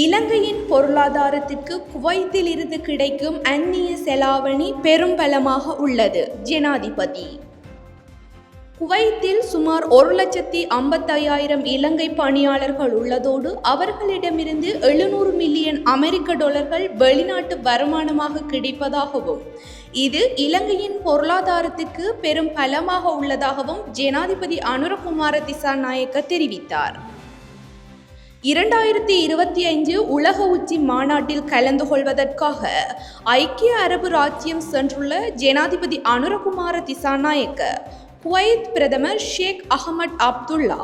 இலங்கையின் பொருளாதாரத்திற்கு குவைத்தில் இருந்து கிடைக்கும் அந்நிய செலாவணி பெரும்பலமாக உள்ளது. ஜனாதிபதி. குவைத்தில் சுமார் ஒரு லட்சத்தி ஐம்பத்தையாயிரம் இலங்கை பணியாளர்கள் உள்ளதோடு அவர்களிடமிருந்து எழுநூறு மில்லியன் அமெரிக்க டாலர்கள் வெளிநாட்டு வருமானமாக கிடைப்பதாகவும் இது இலங்கையின் பொருளாதாரத்திற்கு பெரும் பலமாக உள்ளதாகவும் ஜனாதிபதி அனுரகுமார திசாநாயக்க தெரிவித்தார். இரண்டாயிரத்தி இருபத்தி ஐந்து உலக உச்சி மாநாட்டில் கலந்து கொள்வதற்காக ஐக்கிய அரபு ராஜ்யம் சென்றுள்ள ஜனாதிபதி அனுரகுமார திசாநாயக்க குவைத் பிரதமர் Sheikh Ahmad Abdullah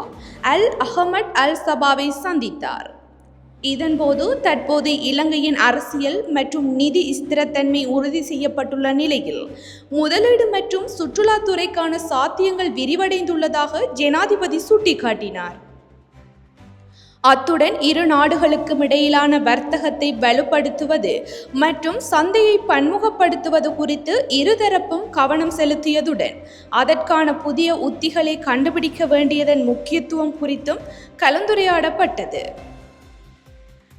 Al Ahmad Al சபாவை சந்தித்தார். இதன்போது தற்போது இலங்கையின் அரசியல் மற்றும் நிதி ஸ்திரத்தன்மை உறுதி செய்யப்பட்டுள்ள நிலையில் முதலீடு மற்றும் சுற்றுலாத்துறைக்கான சாத்தியங்கள் விரிவடைந்துள்ளதாக ஜனாதிபதி சுட்டிக்காட்டினார். அத்துடன் இரு நாடுகளுக்கும் இடையிலான வர்த்தகத்தை வலுப்படுத்துவது மற்றும் சந்தையை பன்முகப்படுத்துவது குறித்து இருதரப்பும் கவனம் செலுத்தியதுடன் அதற்கான புதிய உத்திகளை கண்டுபிடிக்க வேண்டியதன் முக்கியத்துவம் குறித்தும் கலந்துரையாடப்பட்டது.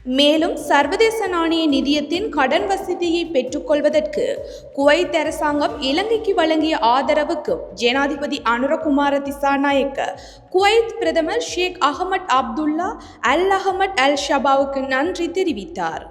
மேலும் சர்வதேச நாணய நிதியத்தின் கடன் வசதியை பெற்றுக்கொள்வதற்கு குவைத் அரசாங்கம் இலங்கைக்கு வழங்கிய ஆதரவுக்கு ஜனாதிபதி அனுரகுமார திசாநாயக்க குவைத் பிரதமர் Sheikh Ahmad Abdullah Al Ahmad Al ஷபாவுக்கு நன்றி தெரிவித்தார்.